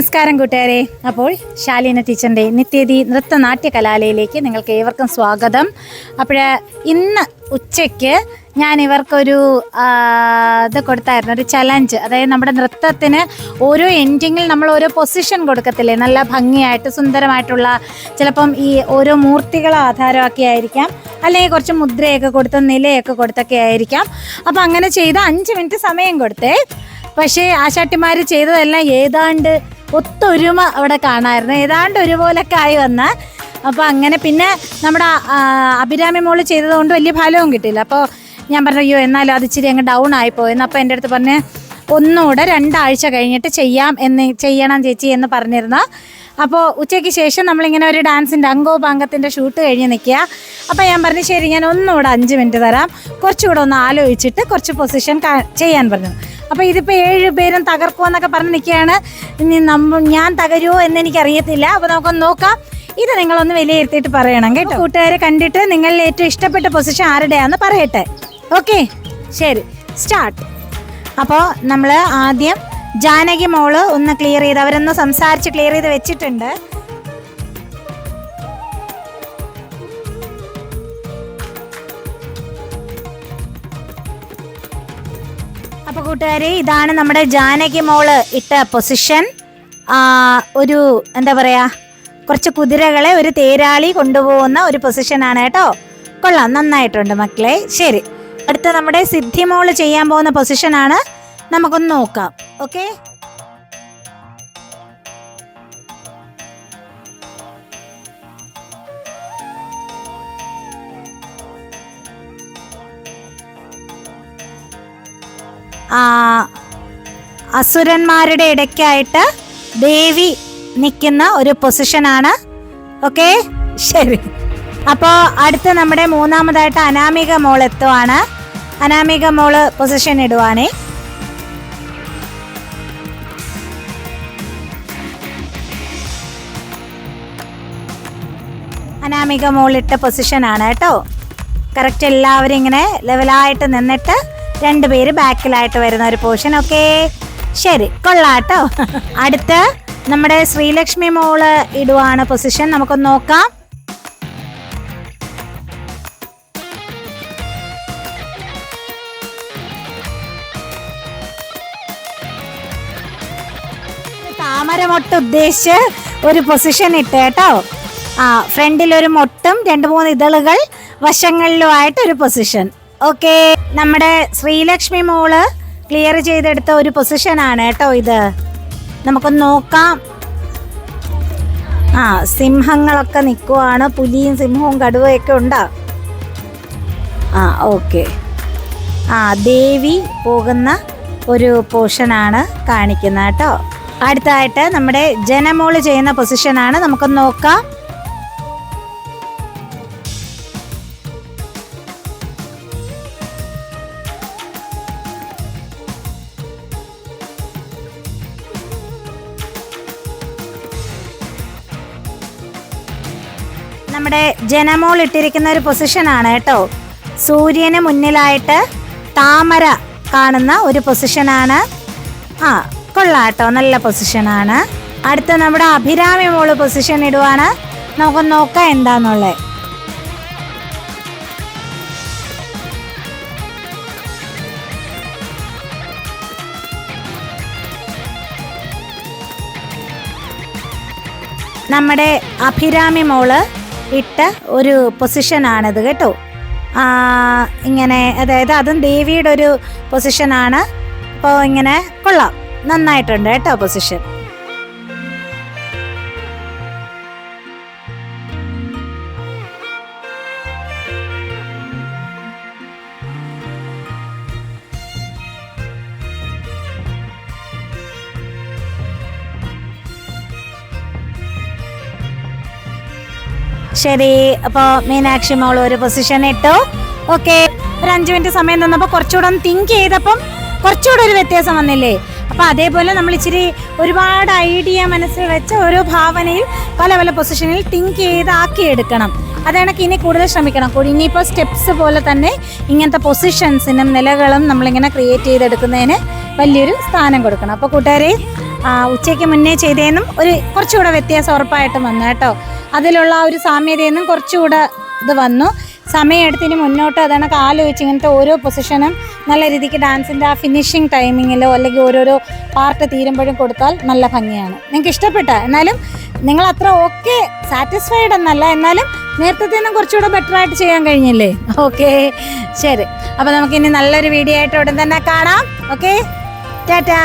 നമസ്കാരം കൂട്ടുകാരെ. അപ്പോൾ ശാലീന ടീച്ചറിന്റെ നിത്യതി നൃത്തനാട്യ കലാലയിലേക്ക് നിങ്ങൾക്ക് ഏവർക്കും സ്വാഗതം. അപ്പോൾ ഇന്ന് ഉച്ചയ്ക്ക് ഞാൻ ഇവർക്കൊരു ഇത് കൊടുത്തായിരുന്നു ഒരു ചലഞ്ച് അതായത് നമ്മുടെ നൃത്തത്തിന് ഓരോ എൻഡിങ്ങിൽ നമ്മൾ ഓരോ പൊസിഷൻ കൊടുക്കത്തില്ലേ? നല്ല ഭംഗിയായിട്ട് സുന്ദരമായിട്ടുള്ള ചിലപ്പം ഈ ഓരോ മൂർത്തികളെ ആധാരമാക്കിയായിരിക്കാം അല്ലെങ്കിൽ കുറച്ച് മുദ്രയൊക്കെ കൊടുത്ത് നിലയൊക്കെ കൊടുത്തൊക്കെ ആയിരിക്കാം. അപ്പം അങ്ങനെ ചെയ്ത് അഞ്ച് മിനിറ്റ് സമയം കൊടുത്തേ. പക്ഷേ ആശാട്ടിമാർ ചെയ്തതെല്ലാം ഏതാണ്ട് ഒത്തൊരുമ അവിടെ കാണാമായിരുന്നു ഏതാണ്ട് ഒരുപോലൊക്കെ ആയി വന്ന. അപ്പോൾ അങ്ങനെ പിന്നെ നമ്മുടെ അഭിരാമി മോൾ ചെയ്തതുകൊണ്ട് വലിയ ഫലവും കിട്ടിയില്ല. അപ്പോൾ ഞാൻ പറഞ്ഞു അയ്യോ എന്നാലും അത് ഇച്ചിരി അങ്ങ് ഡൗൺ ആയിപ്പോയെന്ന് അപ്പോൾ എന്റെ അടുത്ത് പറഞ്ഞ് ഒന്നുകൂടെ രണ്ടാഴ്ച കഴിഞ്ഞിട്ട് ചെയ്യാം എന്ന് ചെയ്യണം ചേച്ചി എന്ന് പറഞ്ഞിരുന്നു. അപ്പോൾ ഉച്ചയ്ക്ക് ശേഷം നമ്മളിങ്ങനെ ഒരു ഡാൻസിന്റെ അങ്കോ പാങ്കത്തിന്റെ ഷൂട്ട് കഴിഞ്ഞ് നിൽക്കുക. അപ്പോൾ ഞാൻ പറഞ്ഞു ശരി ഞാൻ ഒന്നുകൂടെ അഞ്ച് മിനിറ്റ് തരാം. കുറച്ചുകൂടെ ഒന്ന് ആലോചിച്ചിട്ട് കുറച്ച് പൊസിഷൻ ചെയ്യാൻ പറഞ്ഞു. അപ്പോൾ ഇതിപ്പോൾ ഏഴ് പേരും തകർക്കുമെന്നൊക്കെ പറഞ്ഞ് നിൽക്കുകയാണ്. ഇനി നമ്മ ഞാൻ തകരുമോ എന്ന് എനിക്കറിയത്തില്ല. അപ്പോൾ നമുക്കൊന്ന് നോക്കാം. ഇത് നിങ്ങളൊന്ന് വിലയിരുത്തിയിട്ട് പറയണം കേട്ടോ. കൂട്ടുകാരെ കണ്ടിട്ട് നിങ്ങളിൽ ഏറ്റവും ഇഷ്ടപ്പെട്ട പൊസിഷൻ ആരുടെയാന്ന് പറയട്ടെ. ഓക്കെ ശരി. സ്റ്റാർട്ട് അപ്പോൾ നമ്മൾ ആദ്യം ജാനകി മോൾ ഒന്ന് ക്ലിയർ ചെയ്ത് അവരൊന്ന് സംസാരിച്ച് ക്ലിയർ ചെയ്ത് വെച്ചിട്ടുണ്ട്. അപ്പോൾ കൂട്ടുകാരെ ഇതാണ് നമ്മുടെ ജാനകി മോൾ ഇട്ട പൊസിഷൻ ഒരു എന്താ പറയാ കുറച്ച് കുതിരകളെ ഒരു തേരാളി കൊണ്ടുപോകുന്ന ഒരു പൊസിഷനാണ് കേട്ടോ. കൊള്ളാം നന്നായിട്ടുണ്ട് മക്കളെ. ശരി അടുത്ത നമ്മുടെ സിദ്ധി മോൾ ചെയ്യാൻ പോകുന്ന പൊസിഷനാണ് നമുക്കൊന്ന് നോക്കാം ഓക്കെ അസുരന്മാരുടെ ഇടയ്ക്കായിട്ട് ദേവി നിൽക്കുന്ന ഒരു പൊസിഷനാണ്. ഓക്കെ? ശരി. അപ്പോൾ അടുത്ത നമ്മുടെ മൂന്നാമതായിട്ട് അനാമിക മോൾ എത്തുവാണ്. അനാമിക മോൾ പൊസിഷൻ ഇടുവാണേ. അനാമിക മോളിട്ട പൊസിഷനാണ് കേട്ടോ. കറക്റ്റ് എല്ലാവരും ഇങ്ങനെ ലെവലായിട്ട് നിന്നിട്ട് രണ്ടുപേര് ബാക്കിലായിട്ട് വരുന്ന ഒരു പോർഷൻ ഓക്കെ ശരി കൊള്ളാട്ടോ. അടുത്ത് നമ്മുടെ ശ്രീലക്ഷ്മി മോൾ ഇടുവാണ് പൊസിഷൻ നമുക്കൊന്ന് നോക്കാം. താമര മൊട്ട് ഉദ്ദേശിച്ച് ഒരു പൊസിഷൻ ഇട്ട് കേട്ടോ. ആ ഫ്രണ്ടിൽ ഒരു മൊട്ടും രണ്ട് മൂന്ന് ഇതളുകൾ വശങ്ങളിലുമായിട്ട് ഒരു പൊസിഷൻ ഓക്കെ നമ്മുടെ ശ്രീലക്ഷ്മി മോൾ ക്ലിയർ ചെയ്തെടുത്ത ഒരു പൊസിഷൻ ആണ് കേട്ടോ ഇത്. നമുക്കൊന്ന് നോക്കാം. ആ സിംഹങ്ങളൊക്കെ നിൽക്കുവാണ് പുലിയും സിംഹവും കടുവയൊക്കെ ഉണ്ടാ? ആ ഓക്കെ ആ ദേവി പോകുന്ന ഒരു പോർഷനാണ് കാണിക്കുന്നത് കേട്ടോ. അടുത്തായിട്ട് നമ്മുടെ ജനമോൾ ചെയ്യുന്ന പൊസിഷനാണ് നമുക്കൊന്ന് നോക്കാം. നമ്മുടെ ജനമോൾ ഇട്ടിരിക്കുന്ന ഒരു പൊസിഷനാണ് കേട്ടോ. സൂര്യന് മുന്നിലായിട്ട് താമര കാണുന്ന ഒരു പൊസിഷനാണ് ആ കൊള്ളാം കേട്ടോ നല്ല പൊസിഷനാണ് അടുത്ത നമ്മുടെ അഭിരാമി മോൾ പൊസിഷൻ ഇടുവാണ്. നമുക്ക് നോക്കാം എന്താന്നുള്ളത്. നമ്മുടെ അഭിരാമി മോൾ ഇട്ട ഒരു പൊസിഷനാണിത് കേട്ടോ. ഇങ്ങനെ അതായത് അതും ദേവിയുടെ ഒരു പൊസിഷനാണ് അപ്പോൾ ഇങ്ങനെ കൊള്ളാം. നന്നായിട്ടുണ്ട് കേട്ടോ പൊസിഷൻ ശരി അപ്പോൾ മീനാക്ഷി മോൾ ഒരു പൊസിഷൻ ഇട്ടു. ഓക്കെ ഒരു അഞ്ച് മിനിറ്റ് സമയം തന്നപ്പോൾ കുറച്ചുകൂടെ ഒന്ന് തിങ്ക് ചെയ്തപ്പം കുറച്ചുകൂടെ ഒരു വ്യത്യാസം വന്നില്ലേ? അപ്പോൾ അതേപോലെ നമ്മൾ ഇച്ചിരി ഒരുപാട് ഐഡിയ മനസ്സിൽ വെച്ച ഓരോ ഭാവനയിൽ പല പല പൊസിഷനിൽ തിങ്ക് ചെയ്താക്കി എടുക്കണം. അതാണെങ്കിൽ ഇനി കൂടുതൽ ശ്രമിക്കണം. കൂടി ഇനിയിപ്പോൾ സ്റ്റെപ്സ് പോലെ തന്നെ ഇങ്ങനത്തെ പൊസിഷൻസിനും നിലകളും നമ്മളിങ്ങനെ ക്രിയേറ്റ് ചെയ്തെടുക്കുന്നതിന് വലിയൊരു സ്ഥാനം കൊടുക്കണം. അപ്പോൾ കൂട്ടുകാരെ ഉച്ചയ്ക്ക് മുന്നേ ചെയ്തേന്നും ഒരു കുറച്ചുകൂടെ വ്യത്യാസം ഉറപ്പായിട്ടും വന്നു കേട്ടോ. അതിലുള്ള ആ ഒരു സാമ്യതയിൽ നിന്നും കുറച്ചുകൂടെ ഇത് വന്നു. സമയമെടുത്തിന് മുന്നോട്ട് അതാണ് ആലോചിച്ച് ഇങ്ങനത്തെ ഓരോ പൊസിഷനും നല്ല രീതിക്ക് ഡാൻസിന്റെ ആ ഫിനിഷിങ് ടൈമിങ്ങിലോ അല്ലെങ്കിൽ ഓരോരോ പാർട്ട് തീരുമ്പോഴും കൊടുത്താൽ നല്ല ഭംഗിയാണ്. നിങ്ങൾക്ക് ഇഷ്ടപ്പെട്ട? എന്നാലും നിങ്ങൾ അത്ര ഓക്കെ സാറ്റിസ്ഫൈഡ് എന്നല്ല. എന്നാലും നേരത്തെ നിന്നും കുറച്ചുകൂടെ ബെറ്റർ ആയിട്ട് ചെയ്യാൻ കഴിഞ്ഞില്ലേ? ഓക്കെ ശരി. അപ്പോൾ നമുക്കിനി നല്ലൊരു വീഡിയോ ആയിട്ട് ഉടൻ തന്നെ കാണാം. ഓക്കെ ടാറ്റാ